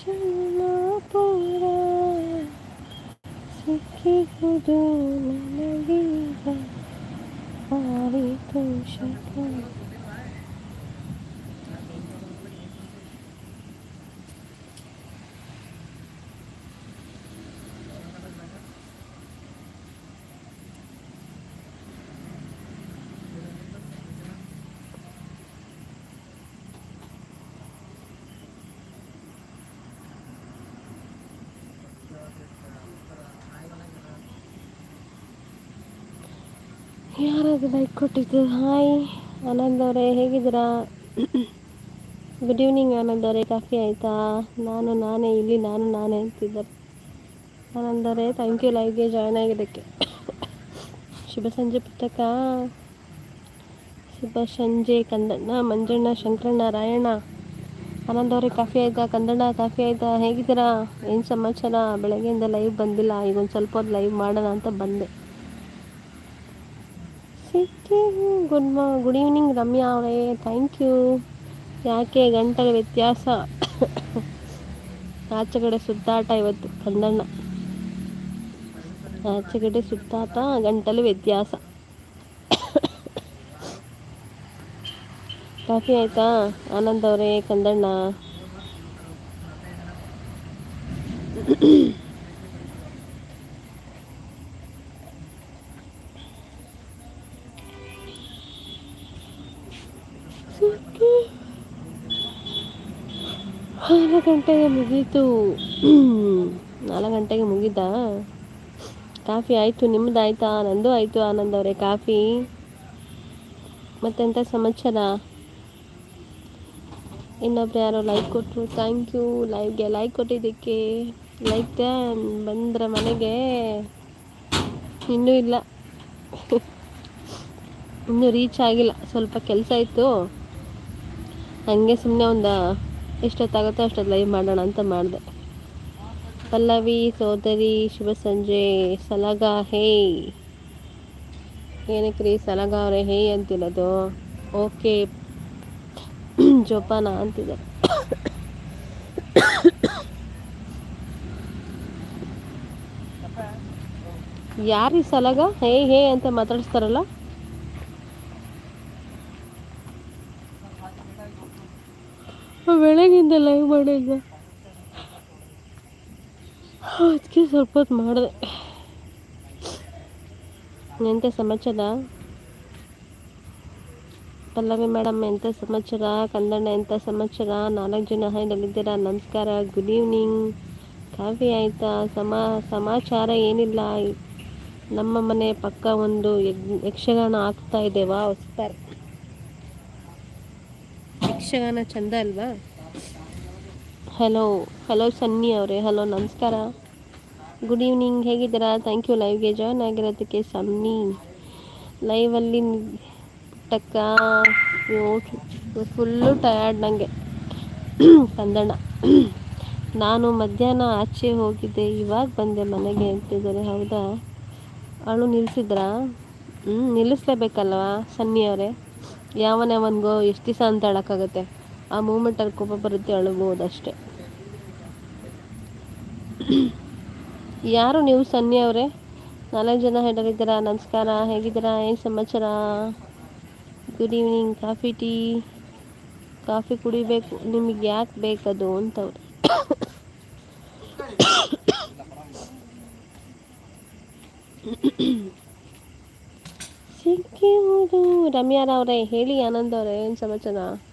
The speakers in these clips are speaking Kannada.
জানা পড়া সুখী খুদো মানবী পারি ಲೈಕ್ ಕೊಟ್ಟಿದ್ದು. ಹಾಯ್ ಆನಂದ್ ಅವರೇ, ಹೇಗಿದ್ದೀರಾ? ಗುಡ್ ಈವ್ನಿಂಗ್ ಆನಂದ್ ಅವರೇ. ಕಾಫಿ ಆಯಿತಾ? ನಾನು, ನಾನೇ ಇಲ್ಲಿ, ನಾನು, ನಾನೇ ಅಂತಿದ್ದಾರೆ ಆನಂದ್ ಅವರೇ ಥ್ಯಾಂಕ್ ಯು ಲೈವ್ಗೆ ಜಾಯ್ನ್ ಆಗಿದ್ದಕ್ಕೆ. ಶುಭ ಸಂಜೆ, ಪುಸ್ತಕ. ಶುಭ ಸಂಜೆ, ಕಂದಣ್ಣ, ಮಂಜಣ್ಣ, ಶಂಕರಣ್ಣ, ರಾಯಣ್ಣ. ಆನಂದ್ ಅವರೇ ಕಾಫಿ ಆಯಿತಾ? ಕಂದಣ್ಣ ಕಾಫಿ ಆಯಿತಾ? ಹೇಗಿದ್ದೀರಾ? ಏನು ಸಮಾಚಾರ? ಬೆಳಗ್ಗೆಯಿಂದ ಲೈವ್ ಬಂದಿಲ್ಲ. ಈಗ ಒಂದು ಸ್ವಲ್ಪ ಲೈವ್ ಮಾಡೋಣ ಅಂತ ಬಂದೆ. ಗುಡ್ ಮಾ ಗುಡ್ ಈವ್ನಿಂಗ್ ರಮ್ಯಾ ಅವರೇ. ಥ್ಯಾಂಕ್ ಯು ಯಾಕೆ ಗಂಟಲ ವ್ಯತ್ಯಾಸ? ಆಚೆ ಗಡೆ ಸುತ್ತಾಟ ಇವತ್ತು ಕಂದಣ್ಣ ಆಚೆ ಗಡೆ ಸುತ್ತಾಟ, ಗಂಟಲು ವ್ಯತ್ಯಾಸ. ಕಾಫಿ ಆಯಿತಾ? ಆನಂದ್ ಅವರೇ, ಕಂದಣ್ಣ ನಾಲ್ಕು ಗಂಟೆಗೆ ಮುಗೀತು. ನಾಲ್ಕು ಗಂಟೆಗೆ ಮುಗಿದ ಕಾಫಿ ಆಯಿತು ನಿಮ್ಮದು ಆಯಿತಾ? ನಂದು ಆಯಿತು, ಆನಂದ್ ಅವರೇ, ಕಾಫಿ. ಮತ್ತೆಂಥ ಸಮಾಚಾರ? ಇನ್ನೊಬ್ರು ಯಾರೋ ಲೈಕ್ ಕೊಟ್ಟರು ಥ್ಯಾಂಕ್ ಯು ಲೈವ್ಗೆ ಲೈಕ್ ಕೊಟ್ಟಿದ್ದಕ್ಕೆ. ಲೈಕ್ ಬಂದ್ರೆ ಮನೆಗೆ ಇನ್ನೂ ಇಲ್ಲ. ಇನ್ನೂ ರೀಚ್ ಆಗಿಲ್ಲ. ಸ್ವಲ್ಪ ಕೆಲಸ ಇತ್ತು. ಹಂಗೆ ಸುಮ್ಮನೆ ಒಂದು ಎಷ್ಟೊತ್ತಾಗುತ್ತೋ ಅಷ್ಟೊತ್ತು ಲೈವ್ ಮಾಡೋಣ ಅಂತ ಮಾಡಿದೆ. ಪಲ್ಲವಿ, ಸೋದರಿ, ಶುಭ ಸಂಜೆ, ಸಲಗ ಹೇ ಏನಕ್ಕೆ ರೀ ಸಲಗ ಅವರೇ ಹೇ ಅಂತಿರೋದು? ಓಕೆ ಜೋಪಾನ ಅಂತಿದೆ. ಯಾರೀ ಸಲಗ? ಹೇ ಹೇ ಅಂತ ಮಾತಾಡಿಸ್ತಾರಲ್ಲ? ಬೆಳಗಿಂದ ಲೈವ್ ಮಾಡಿದ್ದೆ ಅದಕ್ಕೆ ಸ್ವಲ್ಪ ಹೊತ್ತು ಮಾಡಿದೆ. ಎಂಥ ಸಮಾಚಾರ? ಪಲ್ಲವಿ ಮೇಡಮ್ ಎಂಥ ಸಮಾಚಾರ? ಕಂದಣ್ಣ ಎಂಥ ಸಮಾಚಾರ? ನಾಲ್ಕು ಜನ ಹೈನಲ್ಲಿದ್ದೀರಾ ನಮಸ್ಕಾರ ಗುಡ್ ಈವ್ನಿಂಗ್ ಕಾಫಿ ಆಯಿತಾ? ಸಮಾ, ಸಮಾಚಾರ ಏನಿಲ್ಲ. ನಮ್ಮ ಮನೆ ಪಕ್ಕ ಒಂದು ಯಕ್ಷಗಾನ ಆಗ್ತಾ ಇದೆ. ವಾ ಸೂಪರ್ ಯಕ್ಷಗಾನ ಚಂದ ಅಲ್ವಾ? ಹಲೋ ಹಲೋ ಸನ್ನಿ ಅವರೇ. ಹಲೋ ನಮಸ್ಕಾರ. ಗುಡ್ ಈವ್ನಿಂಗ್ ಹೇಗಿದ್ದೀರಾ? ಥ್ಯಾಂಕ್ ಯು ಲೈವ್ಗೆ ಜಾಯ್ನ್ ಆಗಿರೋದಕ್ಕೆ ಸನ್ನಿ ಲೈವಲ್ಲಿ ಪುಟ್ಟಕ್ಕ ಫುಲ್ಲು ಟಯರ್ಡ್ ನನಗೆ ಕಂದಣ್ಣ ನಾನು ಮಧ್ಯಾಹ್ನ ಆಚೆ ಹೋಗಿದ್ದೆ. ಇವಾಗ ಬಂದೆ ಮನೆಗೆ ಅಂತಿದ್ದಾರೆ. ಹೌದಾ? ಅವಳು ನಿಲ್ಲಿಸಿದ್ರಾ ಹ್ಞೂ ನಿಲ್ಲಿಸ್ಲೇಬೇಕಲ್ವಾ ಸನ್ನಿ ಅವರೇ? ಯಾವನೇ ಅವನಿಗೋ ಎಷ್ಟು ದಿವಸ ಅಂತ ಹೇಳೋಕ್ಕಾಗತ್ತೆ ಆ ಮೂಮೆಂಟಲ್ಲಿ ಕೋಪ ಬರುತ್ತೆ, ಅಳಬೋದು ಅಷ್ಟೇ. ಯಾರು ನೀವು, ಸನ್ನಿ ಅವರೇ? ನಾಲ್ಕು ಜನ ಹೆಡರಿದ್ದೀರಾ ನಮಸ್ಕಾರ, ಹೇಗಿದ್ದೀರಾ? ಏನು ಸಮಾಚಾರ? Good evening coffee tea coffee ಕುಡಿಬೇಕು. ನಿಮಗೆ ಯಾಕೆ ಬೇಕದು ಅಂತವ್ರು ಸಿಕ್ಕಿರುವುದು ರಮ್ಯಾರವ್ರೆ ಹೇಳಿ ಆನಂದ್ ಅವರೇ, ಏನು ಸಮಾಚಾರ?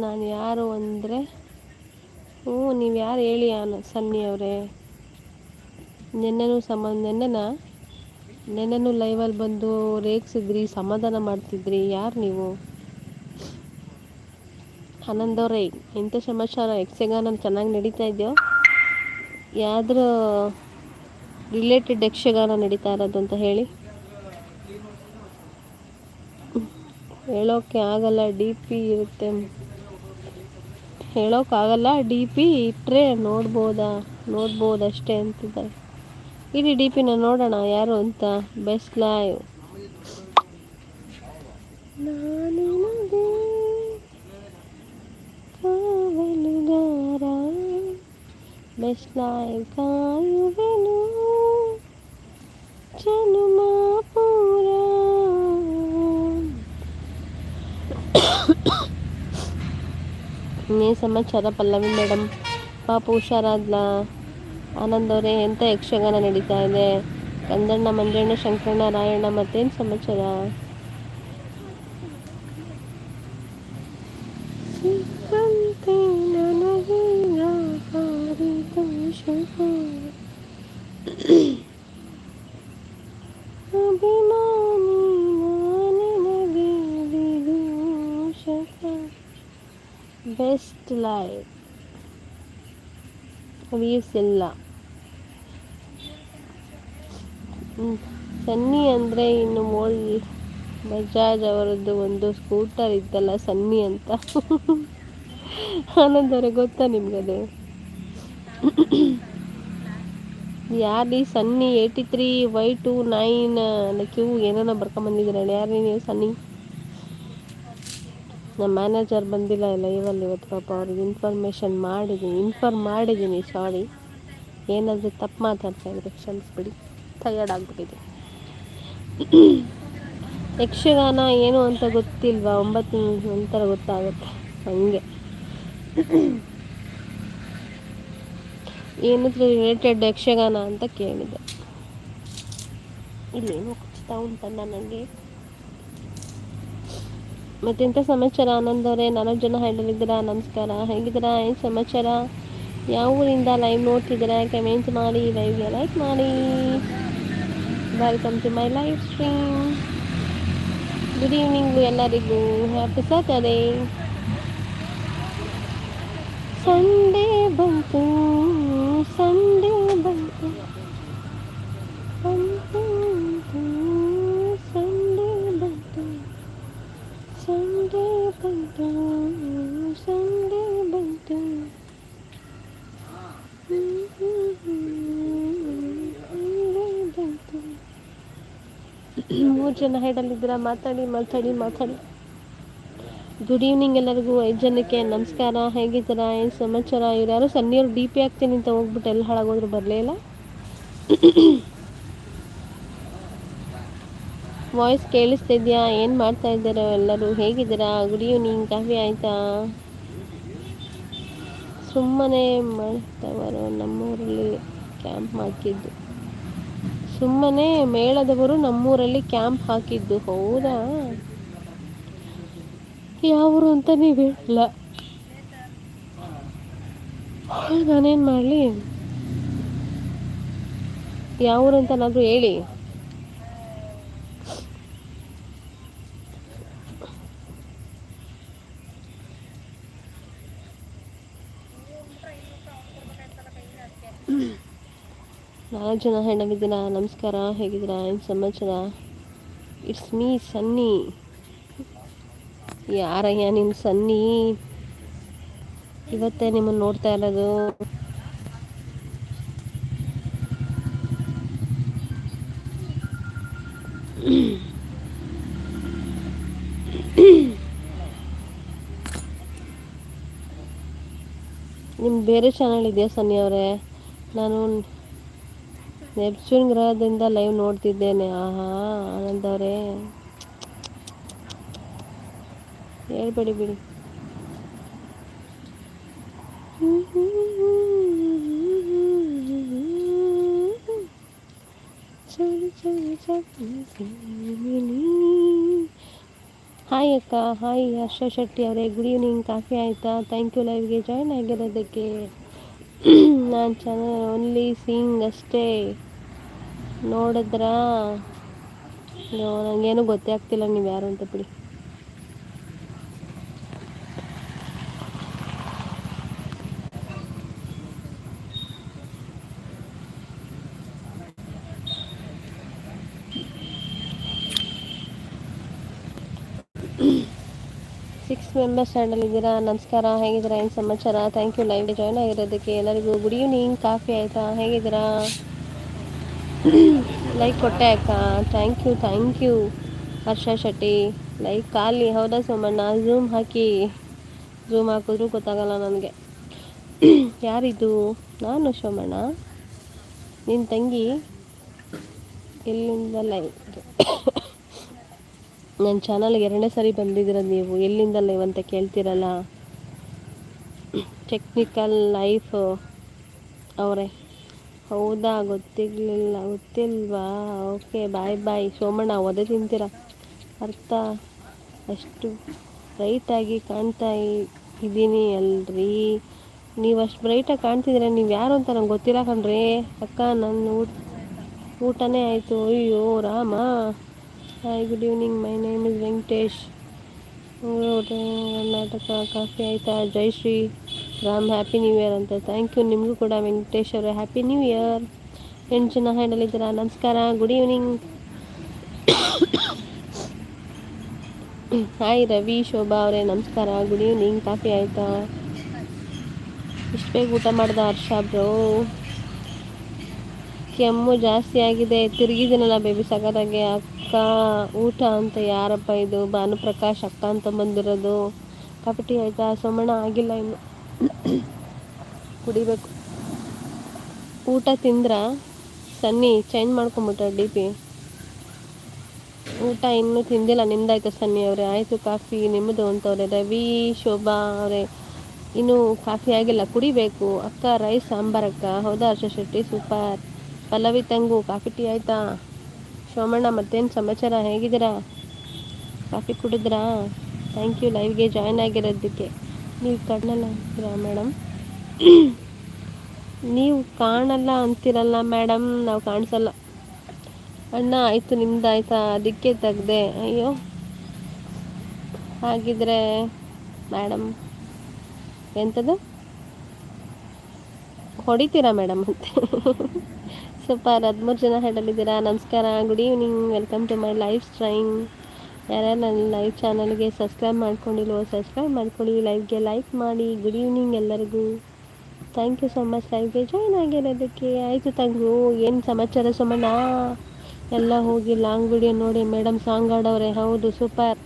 ನಾನು ಯಾರು ಅಂದರೆ, ಹ್ಞೂ, ನೀವು ಯಾರು ಹೇಳಿ ಅನ್ನ ಸನ್ನಿ ಅವರೇ. ನಿನ್ನೆನೂ ಸಮ, ನೆನ್ನೆನಾ, ನೆನ್ನೆನೂ ಲೈವಲ್ಲಿ ಬಂದು ರೇಗಿಸಿದ್ರಿ, ಸಮಾಧಾನ ಮಾಡ್ತಿದ್ರಿ, ಯಾರು ನೀವು? ಆನಂದ್ ಇಂಥ ಸಮಾಚಾರ? ಯಕ್ಷಗಾನ ಚೆನ್ನಾಗಿ ನಡೀತಾ ಇದೆಯೋ? ಯಾವ್ದ್ರ ರಿಲೇಟೆಡ್ ಯಕ್ಷಗಾನ ನಡೀತಾ ಇರೋದು ಅಂತ ಹೇಳಿ. ಹೇಳೋಕ್ಕೆ ಆಗಲ್ಲ ಡಿ ಪಿ ಇರುತ್ತೆ. ಹೇಳೋಕ್ಕಾಗಲ್ಲ ಡಿ ಪಿ ಇಟ್ಟರೆ ನೋಡ್ಬೋದಾ? ನೋಡ್ಬೋದಷ್ಟೇ ಅಂತಿದ್ದಾರೆ. ಇಡೀ ಡಿ ಪಿನ ನೋಡೋಣ, ಯಾರು ಅಂತ? ಬೆಸ್ಟ್ ಲೈವ್ ಕಾವಲುಗಾರ. ಬೆಸ್ಟ್ ಲೈವ್ ಕಾಯುವೆನು. ಚನುಮಾಪುರ ಪೂರ ಇನ್ನೇ ಸಮಾಚಾರ ಪಲ್ಲವಿ ಮೇಡಮ್ ಪಾಪ ಹುಷಾರಾದ್ಲ. ಆನಂದ್ ಅವರೇ ಎಂಥ ಯಕ್ಷಗಾನ ನಡೀತಾ ಇದೆ? ಕಂದಣ್ಣ ಮಂಜಣ್ಣ, ಶಂಕರಣ್ಣ, ರಾಯಣ್ಣ ಮತ್ತೇನು ಸಮಾಚಾರ? ವ್ಯೂಸ್ ಇಲ್ಲ. ಸನ್ನಿ ಅಂದರೆ ಇನ್ನು ಮೋಲ್ ಬಜಾಜ್ ಅವರದ್ದು ಒಂದು ಸ್ಕೂಟರ್ ಇತ್ತಲ್ಲ ಸನ್ನಿ ಅಂತ. ಆನಂದ್ ಅವ್ರಿಗೆ ಗೊತ್ತಾ ನಿಮ್ಗದು ಯಾರೀ Sunny eighty three Y two nine Q ಏನೇನೋ ಬರ್ಕೊಂಬಂದಿದ್ದೀರಲ್ಲ ಯಾರೀ ನೀವು ಸನ್ನಿ? ನಮ್ಮ ಮ್ಯಾನೇಜರ್ ಬಂದಿಲ್ಲ ಲೈವಲ್ಲಿ ಇವತ್ತು ಪಾಪ ಅವ್ರಿಗೆ ಇನ್ಫಾರ್ಮೇಷನ್ ಮಾಡಿದ್ದೀನಿ ಇನ್ಫಾರ್ಮ್ ಮಾಡಿದ್ದೀನಿ ಸಾರಿ ಏನಾದರೂ ತಪ್ಪು ಮಾತಾಡ್ತಾ ಇದ್ರೆ ಕ್ಷಮಿಸ್ಬಿಡಿ ಟಯರ್ಡ್ ಆಗಿಬಿಟ್ಟಿದೆ. ಯಕ್ಷಗಾನ ಏನು ಅಂತ ಗೊತ್ತಿಲ್ವಾ? ಒಂಬತ್ತು ನಂತರ ಗೊತ್ತಾಗುತ್ತೆ, ಹಂಗೆ. ಏನಾದರೂ ರಿಲೇಟೆಡ್ ಯಕ್ಷಗಾನ ಅಂತ ಕೇಳಿದೆ. ಇಲ್ಲೇನು ಖಚಿತ ಉಂಟಲ್ಲ ನನಗೆ ಮತ್ತೆಂಥ ಸಮಾಚಾರ? ಆನಂದ್ ಅವರೇ, ನಾಲ್ಕು ಜನ ಹ್ಯಾಂಡಲಿದ್ದೀರಾ ನಮಸ್ಕಾರ. ಹೇಗಿದ್ದೀರಾ? ಏನು ಸಮಾಚಾರ? ಯಾವ ಊರಿಂದ ಲೈವ್ ನೋಡ್ತಿದ್ದೀರಾ? ಕಮೆಂಟ್ ಮಾಡಿ ಲೈವ್ಗೆ ಲೈಕ್ ಮಾಡಿ. Welcome to my life stream good evening ಎಲ್ಲರಿಗೂ. ಹ್ಯಾಪಿ ಸ್ಯಾಟರ್ಡೇ ಸಂಡೇ ಬಂತು. ಸಂಡೇ ಬಂತು. ಮೂರು ಜನ ಹೆಡಲ್ಲಿದ್ದೀರಾ ಮಾತಾಡಿ ಮಾತಾಡಿ ಮಾತಾಡಿ. ಗುಡ್ ಈವ್ನಿಂಗ್ ಎಲ್ಲರಿಗೂ. ಐದು ಜನಕ್ಕೆ ನಮಸ್ಕಾರ. ಹೇಗಿದ್ದೀರಾ? ಏನು ಸಮಾಚಾರ? ಇವ್ರು ಯಾರು ಸಣ್ಣಿಯವ್ರು ಡಿ ಪಿ ಆಗ್ತೀನಿ ಅಂತ ಹೋಗ್ಬಿಟ್ಟು ಎಲ್ಲ ಹಾಳಾಗೋದ್ರು ಬರಲೇ ಇಲ್ಲ. ವಾಯ್ಸ್ ಕೇಳಿಸ್ತಿದ್ಯಾ ಏನು ಮಾಡ್ತಾ ಇದ್ದಾರೋ ಎಲ್ಲರೂ? ಹೇಗಿದ್ದೀರಾ? ಗುಡ್ ಈವ್ನಿಂಗ್ ಕಾಫಿ ಆಯಿತಾ? ಸುಮ್ಮನೆ ಮಾಡ್ತವರು ನಮ್ಮೂರಲ್ಲಿ ಕ್ಯಾಂಪ್ ಹಾಕಿದ್ದು. ಸುಮ್ಮನೆ ಮೇಳದವರು ನಮ್ಮೂರಲ್ಲಿ ಕ್ಯಾಂಪ್ ಹಾಕಿದ್ದು, ಹೌದಾ? ಯಾವರು ಅಂತ ನೀವು ಹೇಳಲ್ಲ. ನಾನೇನು ಮಾಡಲಿ? ಯಾವೂರು ಅಂತನಾದರೂ ಹೇಳಿ. ನಾಲ್ಕು ಜನ ಹೆಣ್ಣಾಗಿದ್ದೀರಾ? ನಮಸ್ಕಾರ. ಹೇಗಿದ್ದೀರಾ? ಏನು ಸಮಾಚಾರ? ಇಟ್ಸ್ ಮೀ ಸನ್ನಿ ಯಾರಯ್ಯ ನಿಮ್ಮ ಸನ್ನಿ ಇವತ್ತೇ ನಿಮ್ಮನ್ನು ನೋಡ್ತಾ ಇರೋದು. ನಿಮ್ಮ ಬೇರೆ ಚಾನಲ್ ಇದೆಯಾ ಸನ್ನಿ ಅವರೇ? ನಾನು ನೆಪ್ಚೂನ್ ಗ್ರಹದಿಂದ ಲೈವ್ ನೋಡ್ತಿದ್ದೇನೆ. ಆಹಾ ಆನಂದ್ ಅವರೇ ಹೇಳ್ಬೇಡಿ ಬಿಡಿ. ಹಾಯ್ ಅಕ್ಕ ಹಾಯ್ ಹರ್ಷ ಶೆಟ್ಟಿ ಅವರೇ. ಗುಡ್ ಈವ್ನಿಂಗ್ ಕಾಫಿ ಆಯಿತಾ? ಥ್ಯಾಂಕ್ ಯು ಲೈವ್ಗೆ ಜಾಯ್ನ್ ಆಗಿರೋದಕ್ಕೆ. ನಾನು ಚೆನ್ನಾಗಿ ಓನ್ಲಿ ಸಿಂಗ್ ಅಷ್ಟೇ. ನೋಡಿದ್ರಾ? ನನಗೇನು ಗೊತ್ತೇ ಆಗ್ತಿಲ್ಲ. ನೀವು ಯಾರು ಅಂತ ಬಿಡಿ. ಮೆಂಬರ್ಸ್ ಹ್ಯಾಂಡಲ್ ಇದ್ದೀರಾ? ನಮಸ್ಕಾರ. ಹೇಗಿದ್ದೀರಾ? ಏನು ಸಮಾಚಾರ? ಥ್ಯಾಂಕ್ ಯು ಲೈವ್ಗೆ ಜಾಯ್ನ್ ಆಗಿರೋದಕ್ಕೆ ಎಲ್ಲರಿಗೂ ಗುಡ್ ಈವ್ನಿಂಗ್ ಕಾಫಿ ಆಯಿತಾ? ಹೇಗಿದ್ದೀರಾ? ಲೈಕ್ ಕೊಟ್ಟೆ ಅಕ್ಕ. Thank you thank you Harsha Shetty. Like ಖಾಲಿ. ಹೌದಾ ಸೋಮಣ್ಣ? ಝೂಮ್ ಹಾಕಿ. ಝೂಮ್ ಹಾಕಿದ್ರು ಗೊತ್ತಾಗಲ್ಲ ನನಗೆ. ಯಾರಿದು? ನಾನು ಸೋಮಣ್ಣ. ನಿನ್ನ ತಂಗಿ ಎಲ್ಲಿಂದ ಲೈವ್ ನನ್ನ ಚಾನಲ್ಗೆ ಎರಡನೇ ಸಾರಿ ಬಂದಿದ್ದೀರ ನೀವು? ಎಲ್ಲಿಂದ ಲೈವ್ ಅಂತ ಕೇಳ್ತೀರಲ್ಲ? ಟೆಕ್ನಿಕಲ್ ಲೈಫ್ ಅವರೇ. ಹೌದಾ? ಗೊತ್ತಿರಲಿಲ್ಲ. ಗೊತ್ತಿಲ್ವಾ? ಓಕೆ ಬಾಯ್ ಬಾಯ್ ಸೋಮಣ್ಣ ಒದೆ ತಿಂತೀರ? ಅರ್ಥ. ಅಷ್ಟು ಬ್ರೈಟಾಗಿ ಕಾಣ್ತಾ ಇದ್ದೀನಿ ಅಲ್ರಿ. ನೀವು ಅಷ್ಟು ಬ್ರೈಟಾಗಿ ಕಾಣ್ತಿದ್ರೆ ನೀವು ಯಾರು ಅಂತ ನಂಗೆ ಗೊತ್ತಿರ ಕಣ್ರಿ. ಅಕ್ಕ ನನ್ನ ಊಟ ಊಟನೇ ಆಯಿತು. ಅಯ್ಯೋ, Rama. Hi good evening my name is Venkatesh Karnataka coffee ಆಯಿತಾ ಜೈ Shri Ram happy new year ಅಂತ ಥ್ಯಾಂಕ್ ಯು ನಿಮಗೂ ಕೂಡ ವೆಂಕಟೇಶ್ ಅವರೇ. ಹ್ಯಾಪಿ ನ್ಯೂ ಇಯರ್ ಎಂಟು ಜನ ಹ್ಯಾಂಡಲಿದ್ದೀರಾ ನಮಸ್ಕಾರ. Good evening hi Ravi Shobha ಅವರೇ. ನಮಸ್ಕಾರ. ಗುಡ್ ಈವ್ನಿಂಗ್ ಕಾಫಿ ಆಯಿತಾ ಇಷ್ಟು ಬೇಗ ಊಟ ಮಾಡ್ದ ಹರ್ಷ ಬ್ರೋ ಕೆಮ್ಮು ಜಾಸ್ತಿ ಆಗಿದೆ. ತಿರುಗಿದಿನಲ್ಲ ಬೇಬಿ ಸಗದಾಗೆ ಅಕ್ಕ, ಊಟ ಅಂತ ಯಾರಪ್ಪ ಇದು? ಭಾನುಪ್ರಕಾಶ್ ಅಕ್ಕ ಅಂತ ಬಂದಿರೋದು. ಕಪಟಿ ಆಯಿತಾ? ಸೋಮಣ್ಣ ಆಗಿಲ್ಲ ಇನ್ನು. ಕುಡಿಬೇಕು. ಊಟ ತಿಂದ್ರ? ಸನ್ನಿ ಚೇಂಜ್ ಮಾಡ್ಕೊಂಬಿಟ್ಟ ಡಿ ಪಿ ಊಟ ಇನ್ನೂ ತಿಂದಿಲ್ಲ. ನಿಮ್ದಾಯ್ತು ಸನ್ನಿ ಅವರೇ? ಆಯಿತು, ಕಾಫಿ ನಿಮ್ಮದು ಅಂತವ್ರೆ. ರವಿ, ಶೋಭಾ ಅವರೇ. ಇನ್ನೂ ಕಾಫಿ ಆಗಿಲ್ಲ. ಕುಡಿಬೇಕು. ಅಕ್ಕ, ರೈಸ್ ಸಾಂಬಾರಕ್ಕ ಹೌದಾ, ಹರ್ಷ ಶೆಟ್ಟಿ? ಸೂಪರ್. ಪಲ್ಲವಿ ತಂಗು, ಕಾಫಿ ಟೀ ಆಯಿತಾ? ಸೋಮಣ್ಣ, ಮತ್ತೇನು ಸಮಾಚಾರ? ಹೇಗಿದ್ದೀರಾ? ಕಾಫಿ ಕುಡಿದ್ರಾ? ಥ್ಯಾಂಕ್ ಯು ಲೈವ್ಗೆ ಜಾಯ್ನ್ ಆಗಿರೋದಕ್ಕೆ. ನೀವು ಕಣ್ಣಲ್ಲ ಅಂತೀರಾ ಮೇಡಮ್ ನೀವು ಕಾಣಲ್ಲ ಅಂತೀರಲ್ಲ ಮೇಡಮ್ ನಾವು ಕಾಣಿಸಲ್ಲ. ಅಣ್ಣ, ಆಯಿತು ನಿಮ್ದು ಆಯಿತಾ ಅದಕ್ಕೆ ತೆಗ್ದೆ. ಅಯ್ಯೋ. ಹಾಗಿದ್ರೆ ಮೇಡಮ್ ಎಂಥದ್ದು ಹೊಡಿತೀರಾ ಮೇಡಮ್ ಅಂತ. ಸೂಪರ್ ಹದಿಮೂರು ಜನ ಹೇಳಲಿದ್ದೀರಾ ನಮಸ್ಕಾರ good evening welcome to my life strain ಯಾರ್ಯಾರು ನನ್ನ ಲೈವ್ ಚಾನಲ್ಗೆ ಸಬ್ಸ್ಕ್ರೈಬ್ ಮಾಡ್ಕೊಂಡಿಲ್ವೋ ಸಬ್ಸ್ಕ್ರೈಬ್ ಮಾಡ್ಕೊಳ್ಳಿ ಲೈವ್ಗೆ ಲೈಕ್ ಮಾಡಿ ಗುಡ್ ಈವ್ನಿಂಗ್ ಎಲ್ಲರಿಗೂ. ಥ್ಯಾಂಕ್ ಯು ಸೊ ಮಚ್ ಲೈವ್ಗೆ ಜಾಯ್ನ್ ಆಗಿರೋದಕ್ಕೆ. ಆಯಿತು ತಂಗು, ಏನು ಸಮಾಚಾರ ಸುಮಣ್ಣ? ಎಲ್ಲ ಹೋಗಿ ಲಾಂಗ್ ವಿಡಿಯೋ ನೋಡಿ ಮೇಡಮ್ ಸಾಂಗ್ ಆಡೋರೆ ಹೌದು ಸೂಪರ್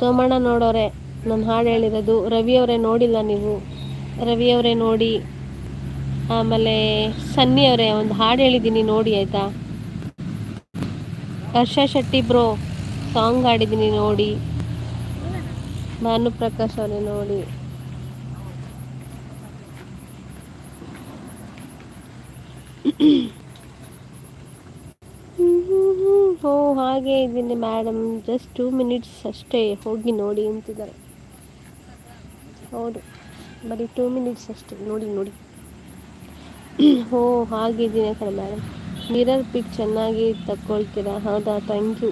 ಸೋಮಣ್ಣ ನೋಡೋರೆ, ನಾನು ಹಾಡು ಹೇಳಿರೋದು ರವಿಯವರೇ ನೋಡಿಲ್ಲ ನೀವು. ರವಿಯವರೇ ನೋಡಿ, ಆಮೇಲೆ ಸನ್ನಿ ಅವರೇ ಒಂದು ಹಾಡು ಹೇಳಿದ್ದೀನಿ ನೋಡಿ ಆಯಿತಾ? ಹರ್ಷ ಶೆಟ್ಟಿ ಬ್ರೋ, ಸಾಂಗ್ ಹಾಡಿದ್ದೀನಿ ನೋಡಿ. ಭಾನುಪ್ರಕಾಶ್ ಅವರೇ ನೋಡಿ. ಓ, ಹಾಗೆ ಇದ್ದೀನಿ ಮೇಡಮ್ ಜಸ್ಟ್ ಟೂ ಮಿನಿಟ್ಸ್ ಅಷ್ಟೇ. ಹೋಗಿ ನೋಡಿ ಅಂತಿದ್ದಾರೆ. ಹೌದು. ಬರೀ ಟೂ ಮಿನಿಟ್ಸ್ ಅಷ್ಟೇ. ನೋಡಿ ನೋಡಿ. ಓ ಹಾಗಿದ್ದೀನಿ ಕಣ ಮೇಡಮ್ ಮಿರರ್ ಪಿಕ್ ಚೆನ್ನಾಗಿ ತಕ್ಕೊಳ್ತೀರಾ? ಹೌದಾ? ಥ್ಯಾಂಕ್ ಯು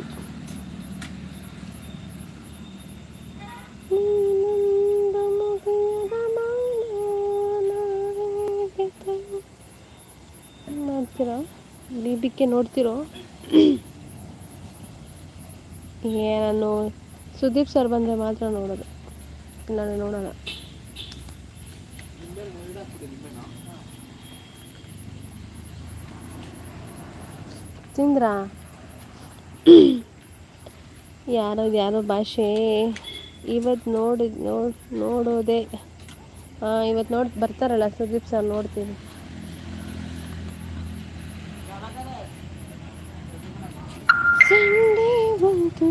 ಮಾಡ್ತೀರಾ? ಬಿಕ್ಕೆ ನೋಡ್ತಿರೋ? ನಾನು ಸುದೀಪ್ ಸರ್ ಬಂದರೆ ಮಾತ್ರ ನೋಡೋದು. ನಾನು ನೋಡೋಣ ತಿಂದ್ರಾ? ಯಾರೋ ಯಾರೋ ಭಾಷೆ. ಇವತ್ತು ನೋಡಿ ನೋಡ್ ನೋಡೋದೆ. ಹಾಂ ಇವತ್ತು ನೋಡಿ ಬರ್ತಾರಲ್ಲ ಸುದೀಪ್ ಸರ್ ನೋಡ್ತೀನಿ. ಸಂಡೇ ಬಂತು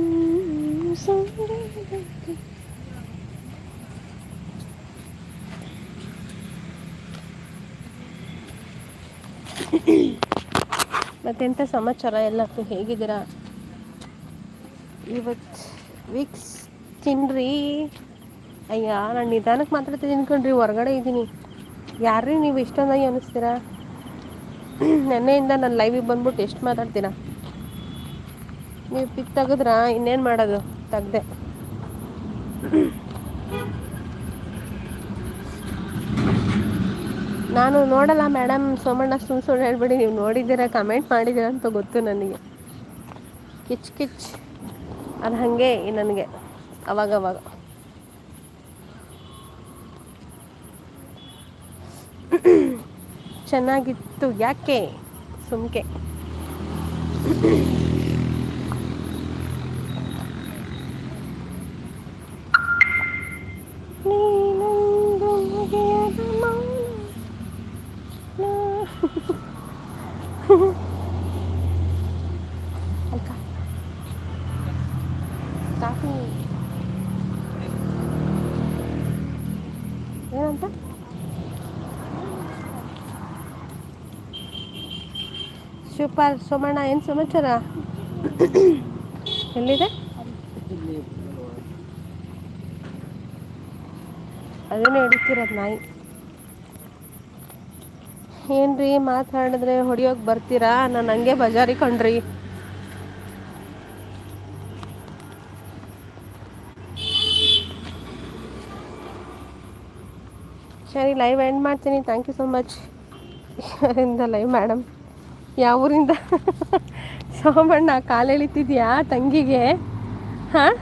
ಸಂಡೇ ಬಂತು. ಮತ್ತೆಂಥ ಸಮಾಚಾರ? ಎಲ್ಲ ಹೇಗಿದ್ದೀರಾ? ಇವತ್ತು ವೀಕ್ಸ್ ತಿನ್ರಿ. ಅಯ್ಯ, ನಾನು ನಿಧಾನಕ್ಕೆ ಮಾತಾಡ್ತಿದ್ದೀನಿ ಕಣ್ರಿ, ಹೊರಗಡೆ ಇದ್ದೀನಿ. ಯಾರ್ರೀ ನೀವು ಇಷ್ಟೊಂದಾಗಿ ಅನ್ನಿಸ್ತೀರಾ? ನೆನ್ನೆಯಿಂದ ನನ್ನ ಲೈವಿಗೆ ಬಂದ್ಬಿಟ್ಟು ಎಷ್ಟು ಮಾತಾಡ್ತೀರಾ? ನೀವು ಪಿಕ್ ತೆಗೆದ್ರಾ? ಇನ್ನೇನು ಮಾಡೋದು? ತೆಗ್ದೆ. ನಾನು ನೋಡಲ್ಲ ಮೇಡಮ್ ಸೋಮಣ್ಣ ಸುಳ್ಳು ಸುಳ್ಳು ಹೇಳ್ಬಿಡಿ, ನೀವು ನೋಡಿದ್ದೀರಾ ಕಮೆಂಟ್ ಮಾಡಿದ್ದೀರ ಅಂತ ಗೊತ್ತು ನನಗೆ. ಕಿಚ್ ಕಿಚ್. ಅದು ಹಾಗೆ ನನಗೆ, ಅವಾಗವಾಗ. ಚೆನ್ನಾಗಿತ್ತು, ಯಾಕೆ? ಸುಮ್ಕೆ. ಸೂಪರ್ ಸೋಮಣ್ಣ, ಏನು ಸಮಾಚಾರ? ಎಲ್ಲಿದೆ? ಅದೇನು ಹಿಡಿತಿರೋದು ನಾಯಿ. ಏನ್ರಿ ಮಾತಾಡಿದ್ರೆ ಹೊಡಿಯೋಕೆ ಬರ್ತೀರಾ? ನಾನು ಹಂಗೆ ಬಜಾರಿ ಕಣ್ರಿ ಸರಿ ಲೈವ್ ಎಂಡ್ ಮಾಡ್ತೀನಿ. ಥ್ಯಾಂಕ್ ಯು ಸೊ ಮಚ್ ಇಂದ ಲೈವ್ ಮೇಡಮ್ ಯಾವ ಊರಿಂದ? ಸೋಮಣ್ಣ ಕಾಲು ಎಳಿತಿದ್ಯಾ ತಂಗಿಗೆ? ಹಾಂ?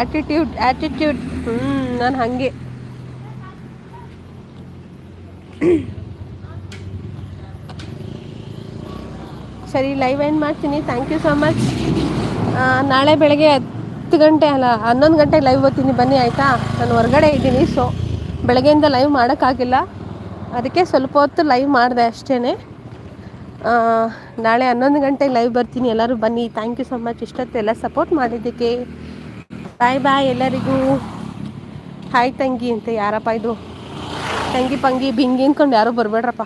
ಆ್ಯಟಿಟ್ಯೂಡ್ ಆ್ಯಟಿಟ್ಯೂಡ್ ಹ್ಞೂ ನಾನು ಹಾಗೆ. ಸರಿ ಲೈವ್ ಏನು ಮಾಡ್ತೀನಿ? ಥ್ಯಾಂಕ್ ಯು ಸೊ ಮಚ್ ನಾಳೆ ಬೆಳಗ್ಗೆ ಹತ್ತು ಗಂಟೆ ಅಲ್ಲ, ಹನ್ನೊಂದು ಗಂಟೆಗೆ ಲೈವ್ ಓದ್ತೀನಿ. ಬನ್ನಿ, ಆಯಿತಾ? ನಾನು ಹೊರಗಡೆ ಇದ್ದೀನಿ ಸೊ ಬೆಳಗ್ಗೆಯಿಂದ ಲೈವ್ ಮಾಡೋಕ್ಕಾಗಿಲ್ಲ. ಅದಕ್ಕೆ ಸ್ವಲ್ಪ ಹೊತ್ತು ಲೈವ್ ಮಾಡಿದೆ ಅಷ್ಟೇ ನಾಳೆ ಹನ್ನೊಂದು ಗಂಟೆಗೆ ಲೈವ್ ಬರ್ತೀನಿ. ಎಲ್ಲರೂ ಬನ್ನಿ. ಥ್ಯಾಂಕ್ ಯು ಸೊ ಮಚ್ ಇಷ್ಟೊತ್ತೆಲ್ಲ ಸಪೋರ್ಟ್ ಮಾಡಿದ್ದಕ್ಕೆ. ಬಾಯ್ ಬಾಯ್ ಎಲ್ಲರಿಗೂ. ಹಾಯ್ ತಂಗಿ ಅಂತ ಯಾರಪ್ಪ ಇದು? ತಂಗಿ ಪಂಗಿ ಬಿಂಗಿ ಅಂದ್ಕೊಂಡು ಯಾರೂ ಬರಬೇಡ್ರಪ್ಪ.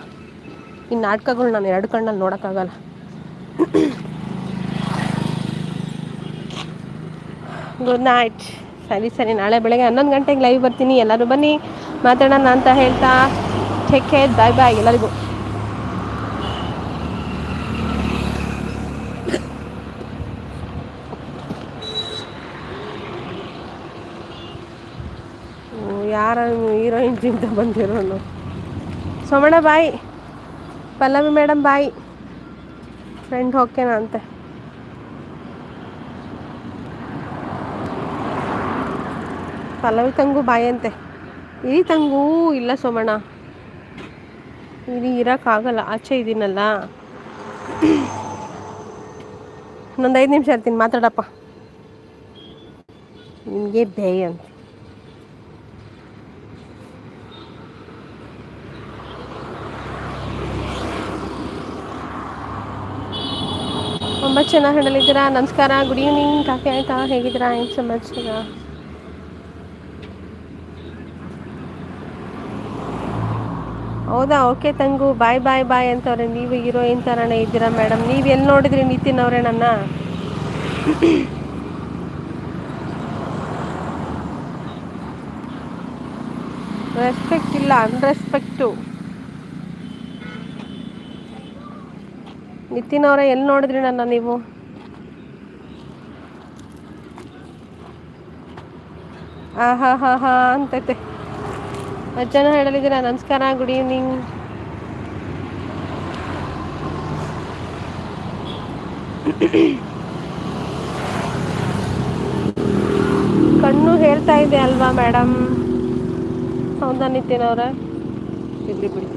ಈ ನಾಟಕಗಳು ನಾನು ಎರಡು ಕಣ್ಣಲ್ಲಿ ನೋಡೋಕ್ಕಾಗಲ್ಲ. ಗುಡ್ ನೈಟ್ ಸರಿ ಸರಿ. ನಾಳೆ ಬೆಳಗ್ಗೆ ಹನ್ನೊಂದು ಗಂಟೆಗೆ ಲೈವ್ ಬರ್ತೀನಿ. ಎಲ್ಲರೂ ಬನ್ನಿ. ಮಾತಾಡೋಣ ಅಂತ ಹೇಳ್ತಾ. ಟೇಕ್ ಕೇರ್ ಬಾಯ್ ಬಾಯ್ ಎಲ್ಲರಿಗೂ ಯಾರ ಜಿಂತ ಬಂದಿರೋನು. Somanna, bye. Pallavi madam, bye. Friend ಓಕೆನಾ ಅಂತೆ. ಪಲ್ಲವಿ ತಂಗು, ಬಾಯ್ ಅಂತೆ. ಇರಿ ತಂಗು, ಇಲ್ಲ ಸೋಮಣ್ಣ. ಇಲ್ಲಿ ಇರೋಕ್ಕಾಗಲ್ಲ ಆಚೆ ಇದ್ದೀನಲ್ಲ ಇನ್ನೊಂದು ಐದು ನಿಮಿಷ ಇರ್ತೀನಿ, ಮಾತಾಡಪ್ಪ. ನಿಮಗೆ ಬೇಯ್ ಅಂತ. ತುಂಬ ಚೆನ್ನಾಗಿ ಹೇಳಲಿದ್ದೀರಾ ನಮಸ್ಕಾರ ಗುಡ್ ಈವ್ನಿಂಗ್ ಕಾಫಿ ಆಯ್ತಾ? ಹೇಗಿದ್ದೀರಾ? ಏನು ಸಮಾಚಾರ? ಹೌದಾ? ಓಕೆ ತಂಗು. ಬಾಯ್ ಬಾಯ್ ಬಾಯ್ ಅಂತವ್ರೆ. ನೀವು ಹೀರೋಯಿನ್ ಥರನೇ ಇದ್ದೀರಾ ಮೇಡಮ್? ನೀವು ಎಲ್ಲಿ ನೋಡಿದ್ರಿ ನಿತಿನ್ ಅವರೇ ನನ್ನ? ರೆಸ್ಪೆಕ್ಟ್ ಇಲ್ಲ ಅನ್ರೆಸ್ಪೆಕ್ಟು ನಿತಿನ್ ಅವರೇ ಎಲ್ಲಿ ನೋಡಿದ್ರಿ ನನ್ನ ನೀವು? ಆ ಹಾ ಹಾ ಹಾ ಅಂತೈತೆ. ಅಜ್ಜನ ಜನ ಹೇಳಲಿದ್ದೀರಾ? ನಮಸ್ಕಾರ, ಗುಡ್ ಈವ್ನಿಂಗ್. ಕಣ್ಣು ಹೇಳ್ತಾ ಇದೆ ಅಲ್ವಾ ಮೇಡಮ್ ಹೌದಾ ನಿತಿನ್ ಅವರ ಇಲ್ಲಿ ಬಿಡಿ.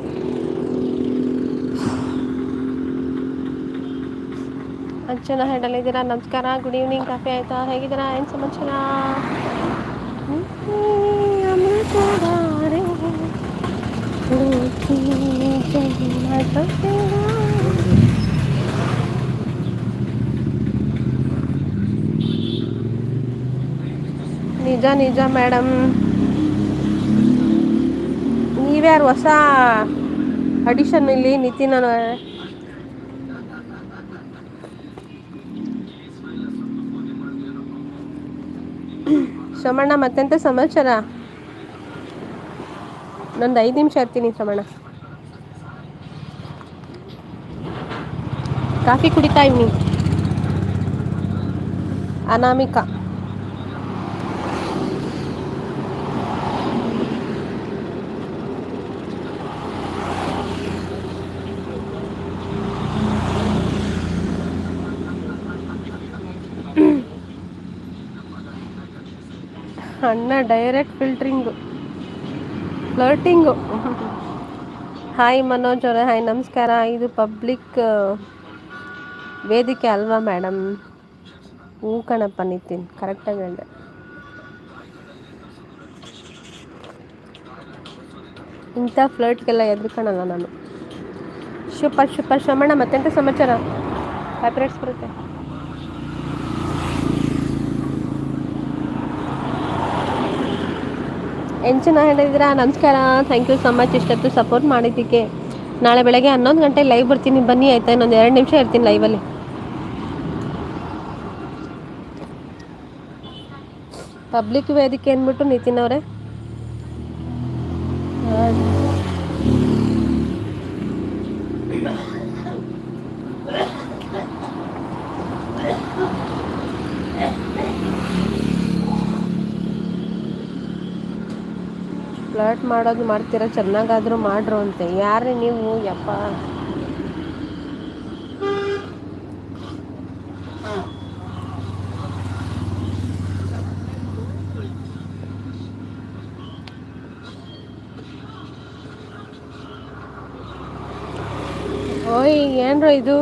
ಜನ ಇದ್ದೀರಾ? ನಮಸ್ಕಾರ ಗುಡ್ ಈವ್ನಿಂಗ್ ಕಾಫಿ ಆಯಿತಾ? ಹೇಗಿದ್ದೀರಾ? ಏನು ಸಮಾಚಾರ? ನಿಜ ನಿಜ ಮೇಡಮ್ ನೀವ್ಯಾರು ಹೊಸ ಅಡಿಷನ್ ಇಲ್ಲಿ? ನಿತಿನ್ ಶ್ರಮಣ್ಣ ಮತ್ತೆಂತ ಸಮಾಚಾರ ನಂದು ಐದು ನಿಮಿಷ ಇರ್ತೀನಿ ಶ್ರಮಣ್ಣ ಕಾಫಿ ಕುಡಿತಾ ಇವ್ನಿ. ಅನಾಮಿಕಾ. ಅಣ್ಣ direct filtering flirting hi Manoj ಅವರೇ ಹಾಯ್ ನಮಸ್ಕಾರ ಇದು ಪಬ್ಲಿಕ್ ವೇದಿಕೆ ಅಲ್ವಾ ಮೇಡಮ್ ಹ್ಞೂ ಕಣಪ್ಪ ನಿತಿನ್ ಕರೆಕ್ಟಾಗಿ ಹೇಳಿದೆ ಇಂಥ ಫ್ಲರ್ಟ್ಗೆಲ್ಲ ಎದ್ರುಕಣಲ್ಲ ನಾನು ಸೂಪರ್ ಸೂಪರ್ ಶ್ರಮಣ ಮತ್ತೆಂತ ಸಮಾಚಾರ ಹ್ಯಾಪಿರೇಟ್ಸ್ ಬರುತ್ತೆ ಏನು ಹೇಳಿದ್ರಾ, ನಮಸ್ಕಾರ ಥ್ಯಾಂಕ್ ಯು ಸೊ ಮಚ್ ಇಷ್ಟೊತ್ತು ಸಪೋರ್ಟ್ ಮಾಡಿದ್ದಕ್ಕೆ. ನಾಳೆ ಬೆಳಗ್ಗೆ ಹನ್ನೊಂದು ಗಂಟೆ ಲೈವ್ ಬರ್ತೀನಿ. ಬನ್ನಿ ಆಯ್ತಾ? ಇನ್ನೊಂದು ಎರಡು ನಿಮಿಷ ಇರ್ತೀನಿ ಲೈವಲ್ಲಿ ಪಬ್ಲಿಕ್ ವೇದಿಕೆ ಅಂದ್ಬಿಟ್ಟು ನಿತಿನ್ ಅವರೇ. ಫ್ಲರ್ಟ್ ಮಾಡೋದು ಮಾಡ್ತೀರಾ? ಚೆನ್ನಾಗಾದರೂ ಮಾಡ್ರು ಅಂತೆ. ಯಾರೇ ನೀವು? ಯಪ್ಪ. ಓಯ್, ಏನ್ರ ಇದು?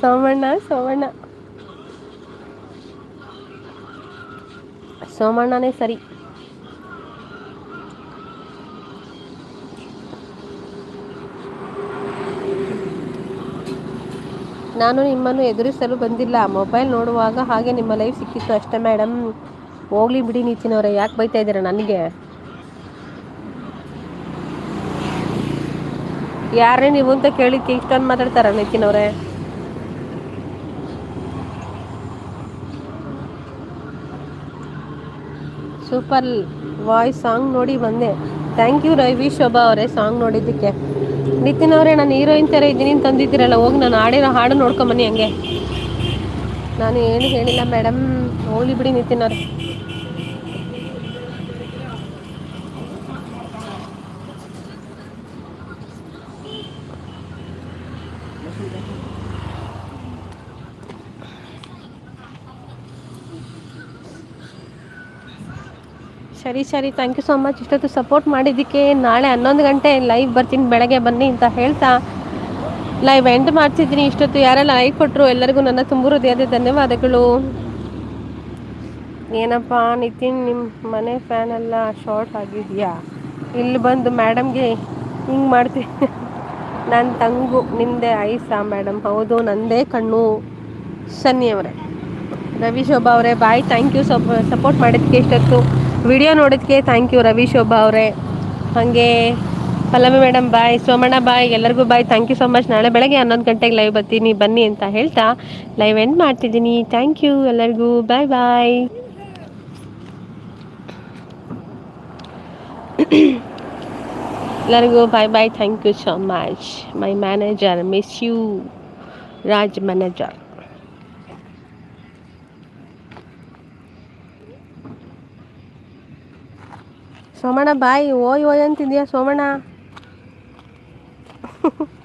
ಸೋಮಣ್ಣ ಸೋಮಣ್ಣ. ಸೋಮಣ್ಣನೇ ಸರಿ. ನಾನು ನಿಮ್ಮನ್ನು ಎದುರಿಸಲು ಬಂದಿಲ್ಲ. ಮೊಬೈಲ್ ನೋಡುವಾಗ ಹಾಗೆ ನಿಮ್ಮ ಲೈವ್ ಸಿಕ್ಕಿತ್ತು ಅಷ್ಟೇ ಮೇಡಮ್ ಹೋಗ್ಲಿ ಬಿಡಿ ನೀತಿನವ್ರೆ, ಯಾಕೆ ಬೈತಾ ಇದ್ದೀರಾ ನನಗೆ? ಯಾರೇ ನೀವು ಅಂತ ಕೇಳಿಕ್ಕೆ ಇಷ್ಟೊಂದು ಮಾತಾಡ್ತಾರ ನಿತಿನವ್ರೆ? ಸೂಪರ್ ವಾಯ್ಸ್ ಸಾಂಗ್ ನೋಡಿ ಬಂದೆ. ಥ್ಯಾಂಕ್ ಯು ರವಿ ಶೋಭಾ ಅವರೇ ಸಾಂಗ್ ನೋಡಿದ್ದಕ್ಕೆ. ನಿತಿನ್ ಅವರೇ, ನಾನು ಹೀರೋಯಿನ್ ಥರ ಇದ್ದೀನಿ ಅಂತ ತಂದಿದ್ದೀರಲ್ಲ ಹೋಗಿ ನಾನು ಹಾಡಿರೋ ಹಾಡು ನೋಡ್ಕೊಂಬನ್ನಿ ಹಂಗೆ. ನಾನು ಏನು ಹೇಳಿಲ್ಲ ಮೇಡಮ್ ಹೋಗ್ಲಿ ಬಿಡಿ ನಿತಿನ್ ಅವ್ರೆ. ಸರಿ ಸರಿ ಥ್ಯಾಂಕ್ ಯು ಸೊ ಮಚ್ ಇಷ್ಟೊತ್ತು ಸಪೋರ್ಟ್ ಮಾಡಿದ್ದಕ್ಕೆ ನಾಳೆ ಹನ್ನೊಂದು ಗಂಟೆ ಲೈವ್ ಬರ್ತೀನಿ, ಬೆಳಗ್ಗೆ ಬನ್ನಿ ಅಂತ ಹೇಳ್ತಾ ಲೈವ್ ಎಂಡ್ ಮಾಡ್ತಿದ್ದೀನಿ. ಇಷ್ಟೊತ್ತು ಯಾರೆಲ್ಲ ಲೈಕ್ ಕೊಟ್ಟರು ಎಲ್ಲರಿಗೂ ನನ್ನ ತುಂಬ ಹೃದಯದ ಧನ್ಯವಾದಗಳು. ಏನಪ್ಪ, ನಿತಿನ್ ನಿಮ್ಮ ಮನೆ ಫ್ಯಾನ್ ಎಲ್ಲ ಶಾರ್ಟ್ ಆಗಿದೆಯಾ? ಇಲ್ಲಿ ಬಂದು ಮೇಡಮ್ಗೆ ಹಿಂಗೆ ಮಾಡ್ತೀನಿ ನನ್ನ ತಂಗು, ನಿಂದೆ ಐಸಾ ಮೇಡಮ್ ಹೌದು, ನಂದೇ ಕಣ್ಣು. ಸನ್ನಿ ಅವರೇ. ರವಿ ಶೋಭಾ ಅವರೇ ಬಾಯ್ ಥ್ಯಾಂಕ್ ಯು ಸಪೋರ್ಟ್ ಮಾಡಿದ್ದಕ್ಕೆ ಇಷ್ಟೊತ್ತು. ವಿಡಿಯೋ ನೋಡೋದಕ್ಕೆ ಥ್ಯಾಂಕ್ ಯು ರವಿ ಶೋಭಾ ಅವರೇ. ಹಾಗೆ Pallavi madam bye Somanna bye ಎಲ್ಲರಿಗೂ bye thank you so much ನಾಳೆ ಬೆಳಗ್ಗೆ ಹನ್ನೊಂದು ಗಂಟೆಗೆ ಲೈವ್ ಬರ್ತೀನಿ. ಬನ್ನಿ ಅಂತ ಹೇಳ್ತಾ ಲೈವ್ ಎಂಡ್ ಮಾಡ್ತಿದ್ದೀನಿ. ಥ್ಯಾಂಕ್ ಯು ಎಲ್ಲರಿಗೂ. ಬಾಯ್ ಬಾಯ್ ಎಲ್ಲರಿಗೂ bye bye thank you so much my manager miss you Raj manager Somanna bye ಓಯ್ ಓಯ್ ಅಂತಿದ್ಯಾ ಸೋಮಣ್ಣ?